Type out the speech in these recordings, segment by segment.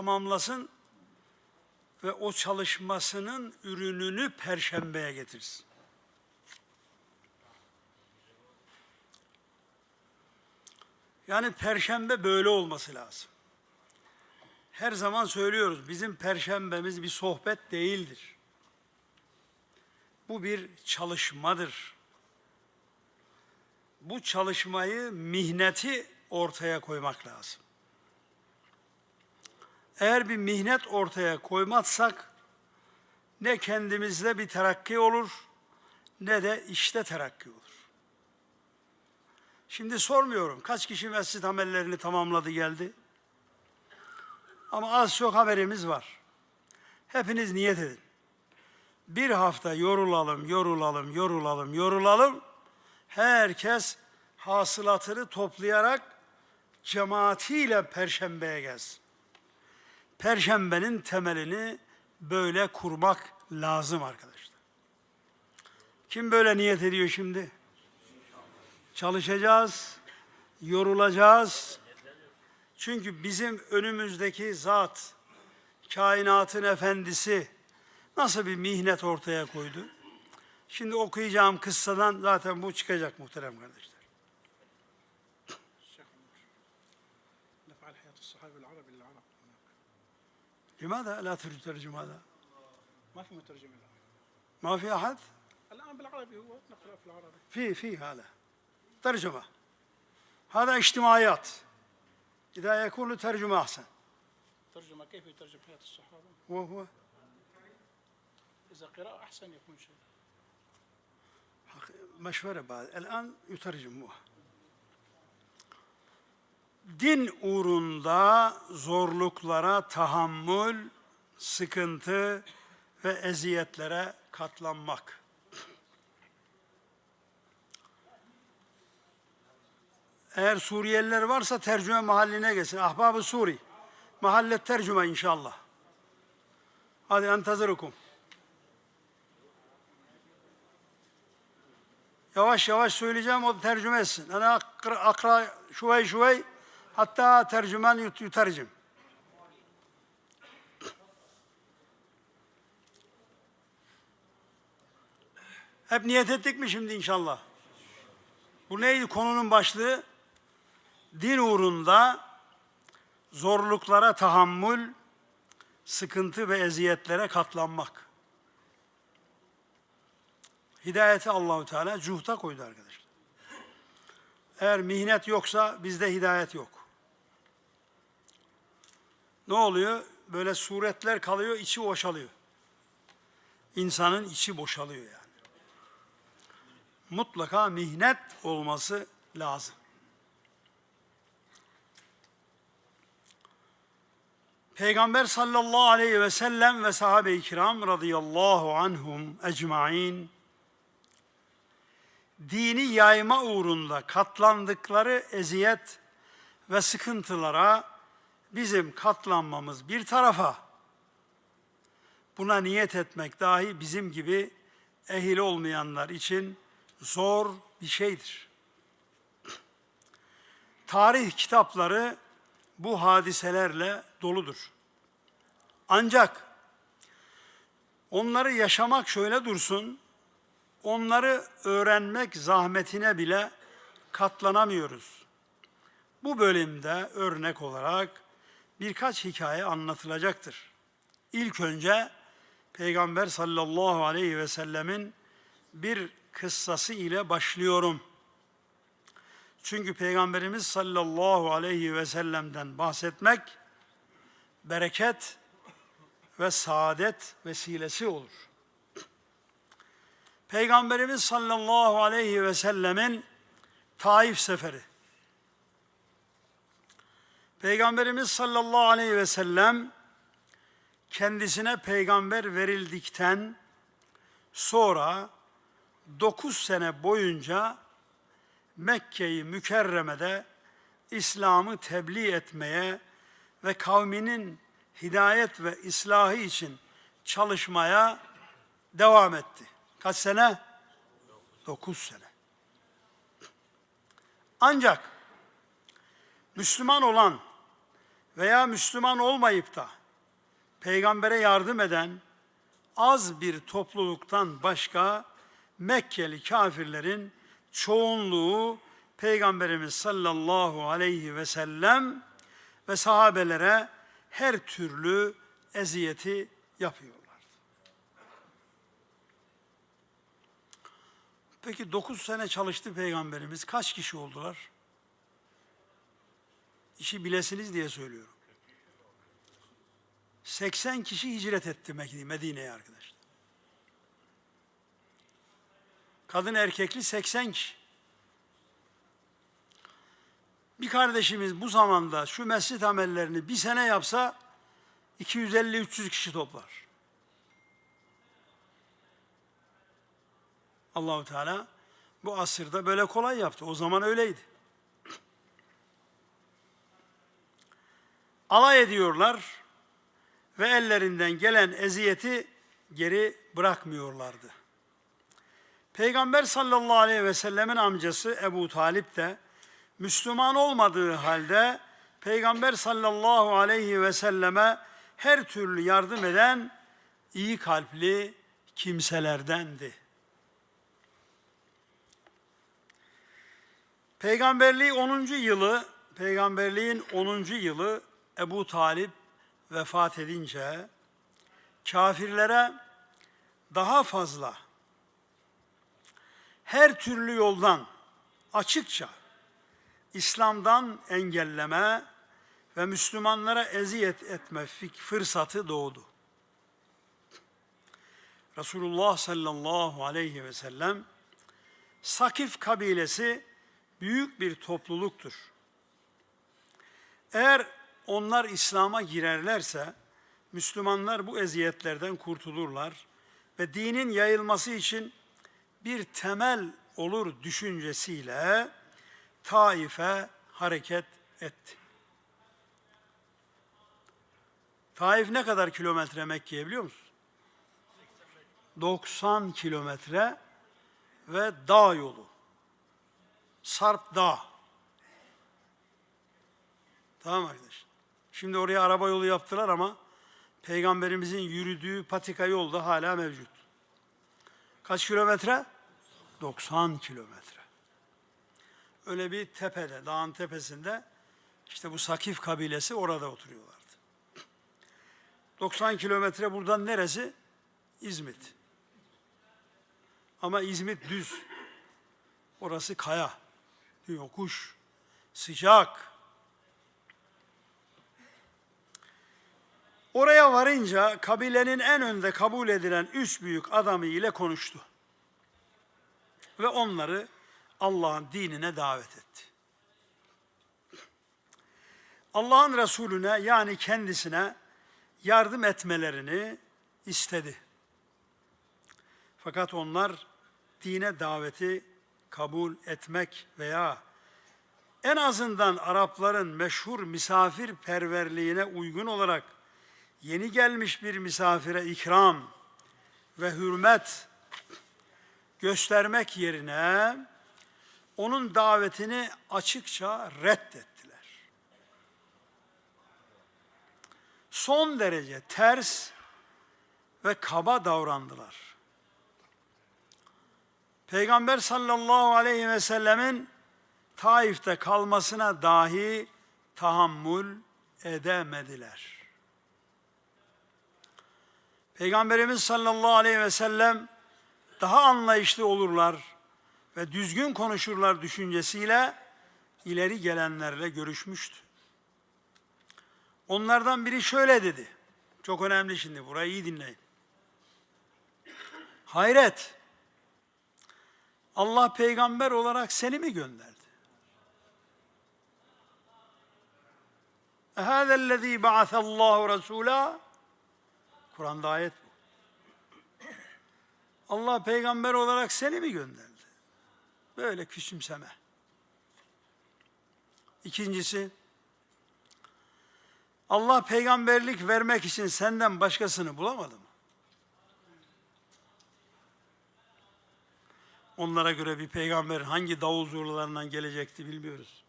tamamlasın ve o çalışmasının ürününü perşembeye getirsin. Yani perşembe böyle olması lazım. Her zaman söylüyoruz bizim perşembemiz bir sohbet değildir. Bu bir çalışmadır. Bu çalışmayı, mihneti ortaya koymak lazım. Eğer bir mihnet ortaya koymazsak ne kendimizde bir terakki olur ne de işte terakki olur. Şimdi sormuyorum kaç kişi mescid amellerini tamamladı geldi. Ama az çok haberimiz var. Hepiniz niyet edin. Bir hafta yorulalım, yorulalım, yorulalım, yorulalım. Herkes hasılatını toplayarak cemaatiyle perşembeye gelsin. Perşembenin temelini böyle kurmak lazım arkadaşlar. Kim böyle niyet ediyor şimdi? Çalışacağız, yorulacağız. Çünkü bizim önümüzdeki zat, kainatın efendisi nasıl bir mihnet ortaya koydu? Şimdi okuyacağım kıssadan zaten bu çıkacak muhterem kardeşler. لماذا لا تترجم هذا؟ ما في مترجم الآن. ما في أحد؟ الآن بالعربي هو نقرأ في العربي. في في هذا. ترجمة. هذا اجتماعيات. إذا يكون له ترجمة أحسن. ترجمة كيف يترجم حياة الصحابة؟ وهو إذا قراءة أحسن يكون شيء. مشورة بعد. الآن يترجموها. Din uğrunda zorluklara tahammül, sıkıntı ve eziyetlere katlanmak. Eğer Suriyeliler varsa tercüme mahalline gelsin. Ahbab-ı Suri. Mahalle tercüme inşallah. Hadi entazırukum. Yavaş yavaş söyleyeceğim o tercüme etsin. Ana akra şuvey şuvey hatta tercümen yut, yutercim. Hep niyet ettik mi şimdi inşallah? Bu neydi konunun başlığı? Din uğrunda zorluklara tahammül, sıkıntı ve eziyetlere katlanmak. Hidayeti Allahu Teala cuhta koydu arkadaşlar. Eğer mihnet yoksa bizde hidayet yok. Ne oluyor? Böyle suretler kalıyor, içi boşalıyor. İnsanın içi boşalıyor yani. Mutlaka mihnet olması lazım. Peygamber sallallahu aleyhi ve sellem ve sahabe-i kiram radıyallahu anhum ecmain dini yayma uğrunda katlandıkları eziyet ve sıkıntılara bizim katlanmamız bir tarafa, buna niyet etmek dahi bizim gibi ehil olmayanlar için zor bir şeydir. Tarih kitapları bu hadiselerle doludur. Ancak onları yaşamak şöyle dursun, onları öğrenmek zahmetine bile katlanamıyoruz. Bu bölümde örnek olarak birkaç hikaye anlatılacaktır. İlk önce Peygamber sallallahu aleyhi ve sellemin bir kıssası ile başlıyorum. Çünkü Peygamberimiz sallallahu aleyhi ve sellem'den bahsetmek bereket ve saadet vesilesi olur. Peygamberimiz sallallahu aleyhi ve sellemin Taif seferi. Peygamberimiz sallallahu aleyhi ve sellem kendisine peygamber verildikten sonra dokuz sene boyunca Mekke-i Mükerreme'de İslam'ı tebliğ etmeye ve kavminin hidayet ve islahı için çalışmaya devam etti. Kaç sene? Dokuz sene. Ancak Müslüman olan veya Müslüman olmayıp da peygambere yardım eden az bir topluluktan başka Mekkeli kafirlerin çoğunluğu Peygamberimiz sallallahu aleyhi ve sellem ve sahabelere her türlü eziyeti yapıyorlar. Peki 9 sene çalıştı Peygamberimiz. Kaç kişi oldular? İşi bilesiniz diye söylüyorum. 80 kişi hicret etti Medine'ye arkadaşlar. Kadın erkekli 80 kişi. Bir kardeşimiz bu zamanda şu mescit amellerini bir sene yapsa 250-300 kişi toplar. Allahu Teala bu asırda böyle kolay yaptı. O zaman öyleydi. Alay ediyorlar ve ellerinden gelen eziyeti geri bırakmıyorlardı. Peygamber sallallahu aleyhi ve sellemin amcası Ebu Talip de Müslüman olmadığı halde Peygamber sallallahu aleyhi ve selleme her türlü yardım eden iyi kalpli kimselerdendi. Peygamberliği 10. yılı, peygamberliğin 10. yılı Ebu Talip vefat edince kafirlere daha fazla her türlü yoldan açıkça İslam'dan engelleme ve Müslümanlara eziyet etme fırsatı doğdu. Resulullah sallallahu aleyhi ve sellem Sakif kabilesi büyük bir topluluktur. Eğer onlar İslam'a girerlerse Müslümanlar bu eziyetlerden kurtulurlar ve dinin yayılması için bir temel olur düşüncesiyle Taif'e hareket etti. Taif ne kadar kilometre Mekke'ye biliyor musun? 90 kilometre ve dağ yolu. Sarp Dağ. Tamam arkadaş. Şimdi oraya araba yolu yaptılar ama Peygamberimizin yürüdüğü patika yol da hala mevcut. Kaç kilometre? 90 kilometre. Öyle bir tepede, dağın tepesinde işte bu Sakif kabilesi orada oturuyorlardı. 90 kilometre buradan neresi? İzmit. Ama İzmit düz. Orası kaya, yokuş, sıcak. Oraya varınca kabilenin en önde kabul edilen üç büyük adamı ile konuştu. Ve onları Allah'ın dinine davet etti. Allah'ın Resulüne yani kendisine yardım etmelerini istedi. Fakat onlar dine daveti kabul etmek veya en azından Arapların meşhur misafirperverliğine uygun olarak yeni gelmiş bir misafire ikram ve hürmet göstermek yerine onun davetini açıkça reddettiler. Son derece ters ve kaba davrandılar. Peygamber sallallahu aleyhi ve sellemin Taif'te kalmasına dahi tahammül edemediler. Peygamberimiz sallallahu aleyhi ve sellem daha anlayışlı olurlar ve düzgün konuşurlar düşüncesiyle ileri gelenlerle görüşmüştü. Onlardan biri şöyle dedi. Çok önemli şimdi burayı iyi dinleyin. Hayret. Allah peygamber olarak seni mi gönderdi? Ehâzellezî ba'asallahu rasûlâ Kur'an'da ayet bu. Allah peygamber olarak seni mi gönderdi? Böyle küçümseme. İkincisi, Allah peygamberlik vermek için senden başkasını bulamadı mı? Onlara göre bir peygamber hangi davul zurnalarından gelecekti bilmiyoruz.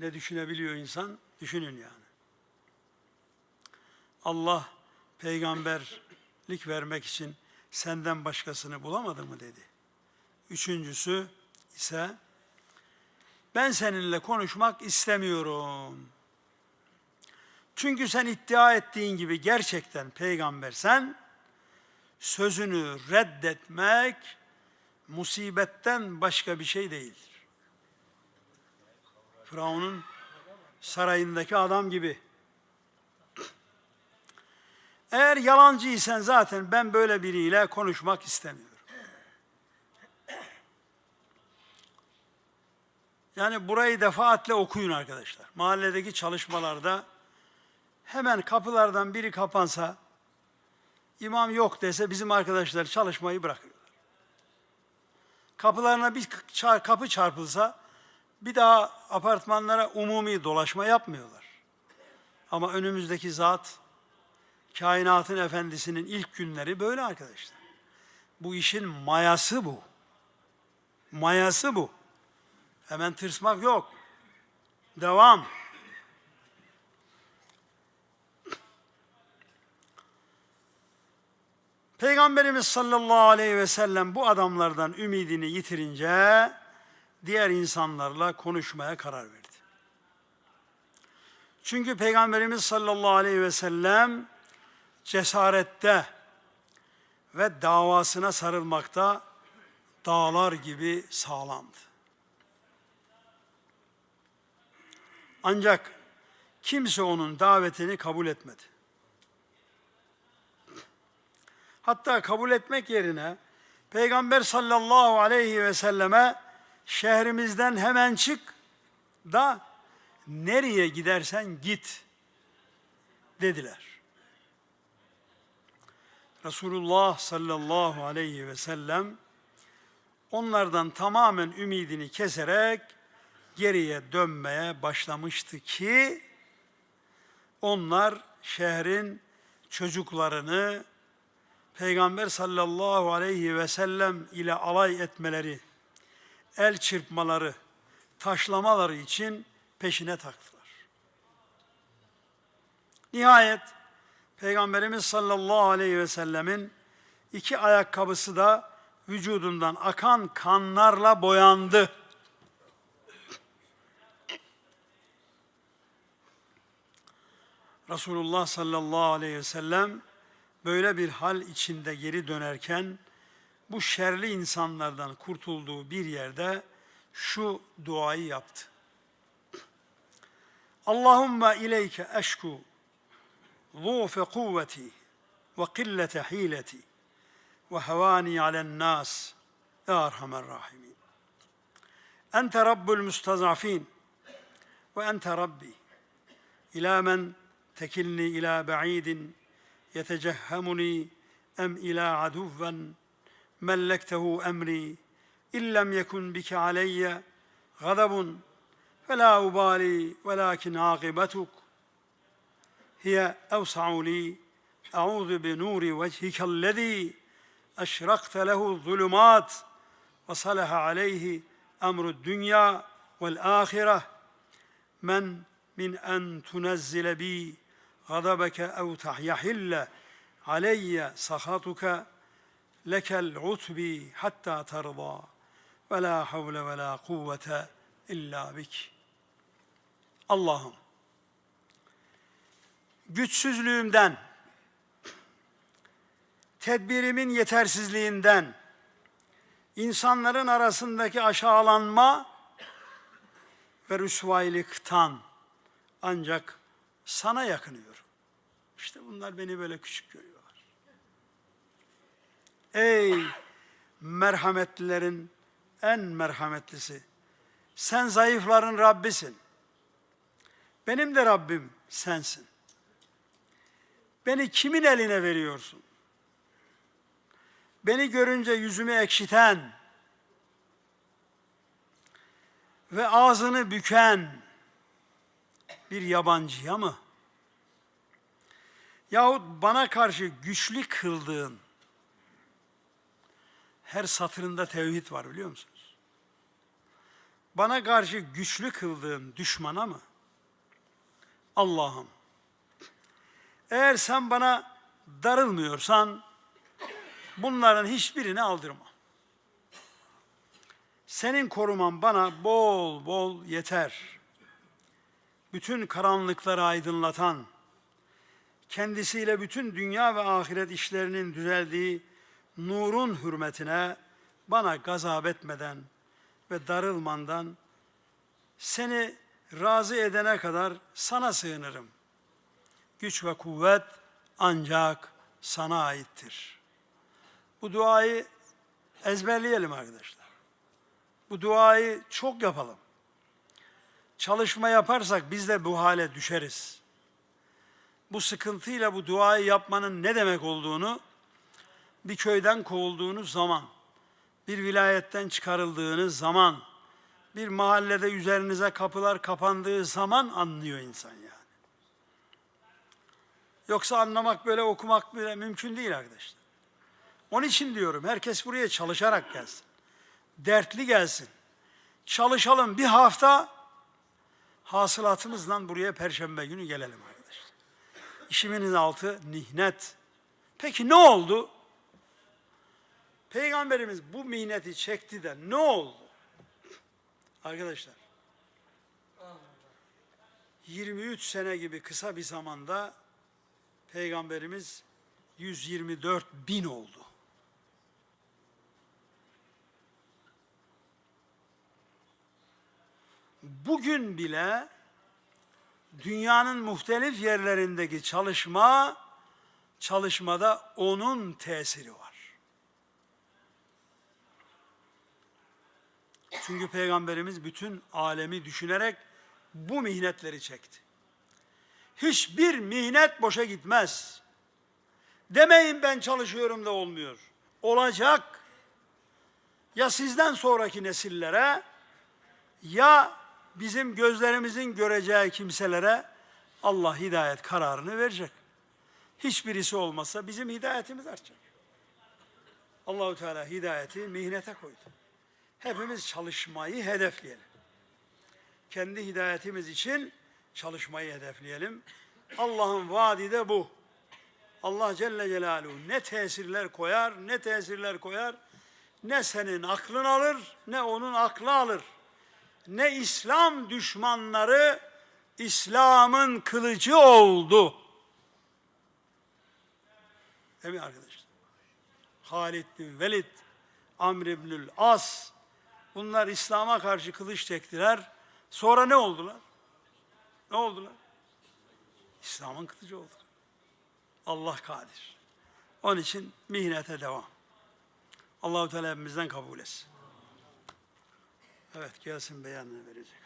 Ne düşünebiliyor insan? Düşünün yani. Allah peygamberlik vermek için senden başkasını bulamadı mı dedi. Üçüncüsü ise ben seninle konuşmak istemiyorum. Çünkü sen iddia ettiğin gibi gerçekten peygambersen sözünü reddetmek musibetten başka bir şey değildir. Firavun'un sarayındaki adam gibi. Eğer yalancıysan zaten ben böyle biriyle konuşmak istemiyorum. Yani burayı defaatle okuyun arkadaşlar. Mahalledeki çalışmalarda hemen kapılardan biri kapansa, imam yok dese bizim arkadaşlar çalışmayı bırakıyorlar. Kapılarına bir kapı çarpılsa bir daha apartmanlara umumi dolaşma yapmıyorlar. Ama önümüzdeki zat kainatın efendisinin ilk günleri böyle arkadaşlar. Bu işin mayası bu. Mayası bu. Hemen tırsmak yok. Devam. Peygamberimiz sallallahu aleyhi ve sellem bu adamlardan ümidini yitirince diğer insanlarla konuşmaya karar verdi. Çünkü Peygamberimiz sallallahu aleyhi ve sellem cesarette ve davasına sarılmakta dağlar gibi sağlamdı. Ancak kimse onun davetini kabul etmedi. Hatta kabul etmek yerine Peygamber sallallahu aleyhi ve selleme şehrimizden hemen çık da nereye gidersen git dediler. Resulullah sallallahu aleyhi ve sellem onlardan tamamen ümidini keserek geriye dönmeye başlamıştı ki onlar şehrin çocuklarını Peygamber sallallahu aleyhi ve sellem ile alay etmeleri, el çırpmaları, taşlamaları için peşine taktılar. Nihayet Peygamberimiz sallallahu aleyhi ve sellemin iki ayakkabısı da vücudundan akan kanlarla boyandı. Resulullah sallallahu aleyhi ve sellem böyle bir hal içinde geri dönerken bu şerli insanlardan kurtulduğu bir yerde şu duayı yaptı. Allahümme ileyke eşku ضعف قوتي وقلة حيلتي وهواني على الناس يا أرحم الراحمين. أنت رب المستضعفين وأنت ربي. إلى من تكلني إلى بعيد يتجهمني أم إلى عدو ملكته أمري. إن لم يكن بك علي غضب فلا أبالي ولكن عاقبتك. هي أوسع لي. أعوذ بنور وجهك الذي أشرقت له الظلمات وصلح عليه أمر الدنيا والآخرة. من من أن تنزل بي غضبك أو يحل علي سخطك لك العتب حتى ترضى. ولا حول ولا قوة إلا بك. اللهم güçsüzlüğümden, tedbirimin yetersizliğinden, insanların arasındaki aşağılanma ve rüsvaylıktan ancak sana yakınıyorum. İşte bunlar beni böyle küçük görüyorlar. Ey merhametlilerin en merhametlisi. Sen zayıfların Rabbisin. Benim de Rabbim sensin. Beni kimin eline veriyorsun? Beni görünce yüzümü ekşiten ve ağzını büken bir yabancıya mı? Yahut bana karşı güçlü kıldığın her satırında tevhid var biliyor musunuz? Bana karşı güçlü kıldığın düşmana mı? Allah'ım Eğer sen bana darılmıyorsan bunların hiçbirini aldırma. Senin koruman bana bol bol yeter. Bütün karanlıkları aydınlatan, kendisiyle bütün dünya ve ahiret işlerinin düzeldiği nurun hürmetine bana gazap etmeden ve darılmandan seni razı edene kadar sana sığınırım. Güç ve kuvvet ancak sana aittir. Bu duayı ezberleyelim arkadaşlar. Bu duayı çok yapalım. Çalışma yaparsak biz de bu hale düşeriz. Bu sıkıntıyla bu duayı yapmanın ne demek olduğunu bir köyden kovulduğunuz zaman, bir vilayetten çıkarıldığınız zaman, bir mahallede üzerinize kapılar kapandığı zaman anlıyor insan yani. Yoksa anlamak böyle okumak bile mümkün değil arkadaşlar. Onun için diyorum herkes buraya çalışarak gelsin. Dertli gelsin. Çalışalım bir hafta hasılatımızla buraya perşembe günü gelelim arkadaşlar. İşimin altı nihnet. Peki ne oldu? Peygamberimiz bu mihneti çekti de ne oldu? Arkadaşlar 23 sene gibi kısa bir zamanda Peygamberimiz 124 bin oldu. Bugün bile dünyanın muhtelif yerlerindeki çalışma çalışmada onun tesiri var. Çünkü Peygamberimiz bütün alemi düşünerek bu mihnetleri çekti. Hiçbir mihnet boşa gitmez. Demeyin ben çalışıyorum da olmuyor. Olacak. Ya sizden sonraki nesillere ya bizim gözlerimizin göreceği kimselere Allah hidayet kararını verecek. Hiçbirisi olmazsa bizim hidayetimiz artacak. Allahu Teala hidayeti mihnete koydu. Hepimiz çalışmayı hedefleyelim. Kendi hidayetimiz için çalışmayı hedefleyelim. Allah'ın vaadi de bu. Allah Celle Celaluhu ne tesirler koyar, ne tesirler koyar, ne senin aklın alır, ne onun aklı alır. Ne İslam düşmanları İslam'ın kılıcı oldu. Değil mi arkadaşlar? Halid bin Velid, Amr ibnül As, bunlar İslam'a karşı kılıç çektiler. Sonra ne oldular? Ne oldular? İslam'ın kılıcı oldu. Allah kadir. Onun için mihnete devam. Allahu Teala hepimizden kabul etsin. Evet gelsin beyanını verecek.